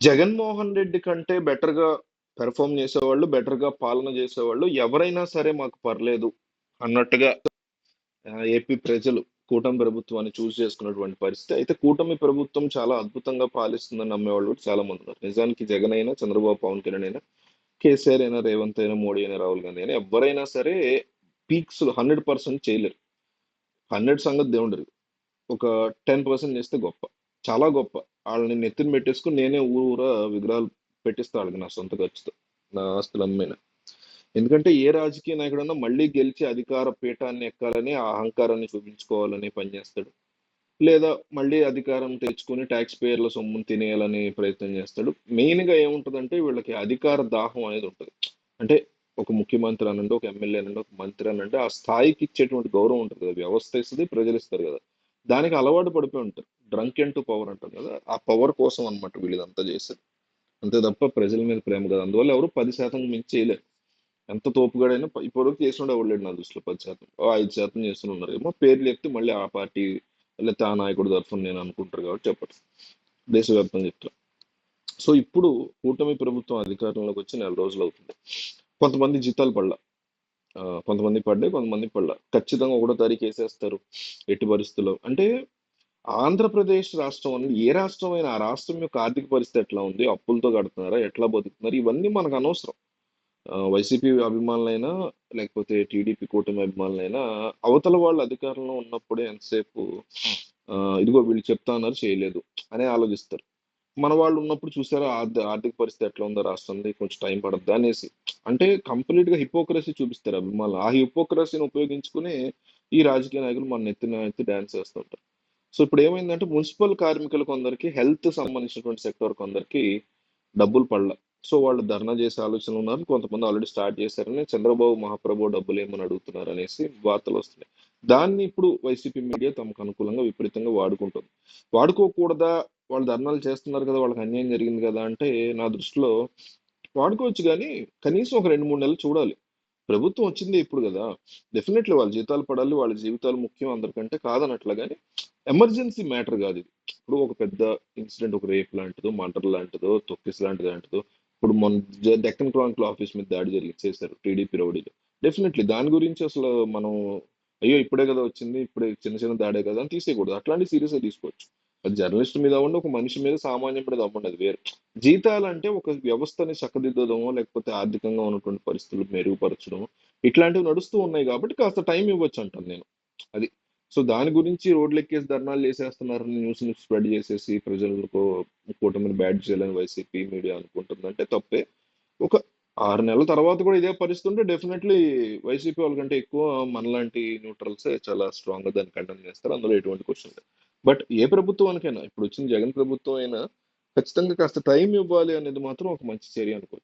జగన్మోహన్ రెడ్డి కంటే బెటర్‌గా పెర్ఫార్మ్ చేసేవాళ్ళు, బెటర్‌గా పాలన చేసేవాళ్ళు ఎవరైనా సరే మాకు పర్లేదు అన్నట్టుగా ఆహ్, ఏపీ ప్రజలు కూటమి ప్రభుత్వాన్ని చూజ్ చేసుకున్నటువంటి పరిస్థితి. అయితే కూటమి ప్రభుత్వం చాలా అద్భుతంగా పాలిస్తుందని నమ్మేవాళ్ళు కూడా చాలా మందున్నారు. నిజానికి జగన్ అయినా, చంద్రబాబు, పవన్ కళ్యాణ్ అయినా, కేసీఆర్ అయినా, రేవంత్ అయినా, మోడీ అయినా, రాహుల్ గాంధీ అయినా ఎవ్వరైనా సరే పీక్స్‌లో 100% చేయలేరు. 100 సంగతి దేవుడు ఒక 10% చేస్తే గొప్ప. చాలా గొప్ప. వాళ్ళని నెత్తిని పెట్టేసుకుని నేనే ఊరూరా విగ్రహాలు పెట్టిస్తా వాళ్ళకి నా సొంత ఖర్చుతో. నా ఆస్తులు అమ్మేనా. ఎందుకంటే ఏ రాజకీయ నాయకుడన్నా మళ్ళీ గెలిచి అధికార పీఠాన్ని ఎక్కాలని, ఆ అహంకారాన్ని చూపించుకోవాలని పనిచేస్తాడు. లేదా మళ్ళీ అధికారం తెచ్చుకొని టాక్స్ పేయర్ల సొమ్ముని తినేయాలని ప్రయత్నం చేస్తాడు. మెయిన్‌గా ఏముంటదంటే వీళ్ళకి అధికార దాహం అనేది ఉంటుంది అంటే ఒక ముఖ్యమంత్రి అనండి, ఒక ఎమ్మెల్యే అనండి, ఒక మంత్రి అనండి ఆ స్థాయికి ఇచ్చేటువంటి గౌరవం ఉంటుంది కదా! వ్యవస్థ ఇస్తుంది ప్రజలు ఇస్తారు కదా! దానికి అలవాటు పడిపోయి ఉంటారు. డ్రంక్ అండ్ టు పవర్ అంటారు కదా! ఆ పవర్ కోసం అన్నమాట వీళ్ళు ఇదంతా చేసేది. అంతే తప్ప ప్రజల మీద ప్రేమ కదా అందువల్ల ఎవరు 10% మించి చేయలేరు. ఎంత తోపుగాడైనా ఇప్పటివరకు చేసినోడు ఎవరు లేడు నా దృష్టిలో 10%. ఓ 5% చేస్తూనే ఉన్నారేమో పేర్లు ఎత్తి మళ్ళీ ఆ పార్టీ లేకపోతే ఆ నాయకుడు తరఫున నేను అనుకుంటారు కాబట్టి చెప్పరు. దేశవ్యాప్తంగా చెప్తాను సో, ఇప్పుడు కూటమి ప్రభుత్వం అధికారంలోకి వచ్చి నెల రోజులు అవుతుంది. కొంతమంది జీతాలు పడలా. కొంతమంది పడ్డాయి, కొంతమంది పడలా. ఖచ్చితంగా ఒకటో తారీఖు వేసేస్తారు ఎట్టి పరిస్థితుల్లో. అంటే ఆంధ్రప్రదేశ్ రాష్ట్రం అనేది ఏ రాష్ట్రం అయినా ఆ రాష్ట్రం యొక్క ఆర్థిక పరిస్థితి ఎట్లా ఉంది? అప్పులతో కడుతున్నారా? ఎట్లా బతుకుతున్నారు? ఇవన్నీ మనకు అనవసరం. వైసీపీ అభిమానులైనా, లేకపోతే టీడీపీ కూటమి అభిమానులైనా అవతల వాళ్ళు అధికారంలో ఉన్నప్పుడే ఎంతసేపు ఇదిగో వీళ్ళు చెప్తా ఉన్నారు చేయలేదు అని ఆలోచిస్తారు. మన వాళ్ళు ఉన్నప్పుడు చూసారా ఆర్థ ఆర్థిక పరిస్థితి ఎట్లా ఉందో రాష్ట్రంది కొంచెం టైం పడద్దు అనేసి. అంటే కంప్లీట్‌గా హిపోక్రసీ చూపిస్తారు అభిమానులు. ఆ హిపోక్రసీని ఉపయోగించుకునే ఈ రాజకీయ నాయకులు మన నెత్తిన ఎత్తి డాన్స్ చేస్తుంటారు. సో, ఇప్పుడు ఏమైందంటే మున్సిపల్ కార్మికులు కొందరికి హెల్త్ సంబంధించినటువంటి సెక్టార్ కొందరికి డబ్బులు పడల సో, వాళ్ళు ధర్నా చేసే ఆలోచనలు ఉన్నారు. కొంతమంది ఆల్రెడీ స్టార్ట్ చేశారని చంద్రబాబు మహాప్రభు డబ్బులు ఏమైనా అడుగుతున్నారు అనేసి వార్తలు వస్తున్నాయి దాన్ని ఇప్పుడు వైసీపీ మీడియా తమకు అనుకూలంగా విపరీతంగా వాడుకుంటుంది. వాడుకోకూడదా? వాళ్ళు ధర్నాలు చేస్తున్నారు కదా! వాళ్ళకి అన్యాయం జరిగింది కదా! అంటే నా దృష్టిలో వాడుకోవచ్చు కానీ కనీసం ఒక 2, 3 నెలలు చూడాలి. ప్రభుత్వం వచ్చింది ఇప్పుడు కదా! డెఫినెట్‌లీ వాళ్ళ జీతాలు పడాలి. వాళ్ళ జీవితాలు ముఖ్యం అందరికంటే కాదనట్లా కానీ ఎమర్జెన్సీ మ్యాటర్ కాదు ఇది. ఇప్పుడు ఒక పెద్ద ఇన్సిడెంట్ ఒక రేప్ లాంటిదో, మర్డర్ లాంటిదో, తొక్కిస్ లాంటిది లాంటిదో ఇప్పుడు మొన్న జ డెక్కన్ క్రానికల్ ఆఫీస్ మీద దాడి జరిగింది చేశారు టీడీపీ రౌడీలో డెఫినెట్‌లీ దాని గురించి అసలు మనం అయ్యో! ఇప్పుడే కదా వచ్చింది. ఇప్పుడే చిన్న చిన్న దాడే కదా! అని తీసేయకూడదు. అట్లాంటి సీరియస్‌గా తీసుకోవచ్చు. అది జర్నలిస్ట్ మీద అవ్వండి, ఒక మనిషి మీద సామాన్యం మీద అవ్వండి అది వేరు. జీతాలంటే ఒక వ్యవస్థని చక్కదిద్దడమో, లేకపోతే ఆర్థికంగా ఉన్నటువంటి పరిస్థితులు మెరుగుపరచడమో ఇట్లాంటివి నడుస్తూ ఉన్నాయి కాబట్టి కాస్త టైం ఇవ్వచ్చు అంటాను నేను. అది. సో, దాని గురించి రోడ్లెక్కేసి ధర్నాలు చేసేస్తున్నారని న్యూస్‌ని స్ప్రెడ్ చేసేసి ప్రజలకు కూటమిని బ్యాడ్ చేయాలని వైసీపీ మీడియా అనుకుంటుందంటే తప్పే. ఒక ఆరు నెలల తర్వాత కూడా ఇదే పరిస్థితి ఉంటే డెఫినెట్‌లీ వైసీపీ వాళ్ళకంటే ఎక్కువ మనలాంటి న్యూట్రల్సే చాలా స్ట్రాంగ్‌గా దాన్ని కంటెన్ చేస్తారు. అందులో ఎటువంటి క్వశ్చన్ లేదు. బట్ ఏ ప్రభుత్వానికైనా ఇప్పుడు వచ్చిన జగన్ ప్రభుత్వం అయినా ఖచ్చితంగా కాస్త టైం ఇవ్వాలి అనేది మాత్రం ఒక మంచి చర్య అనుకోవచ్చు.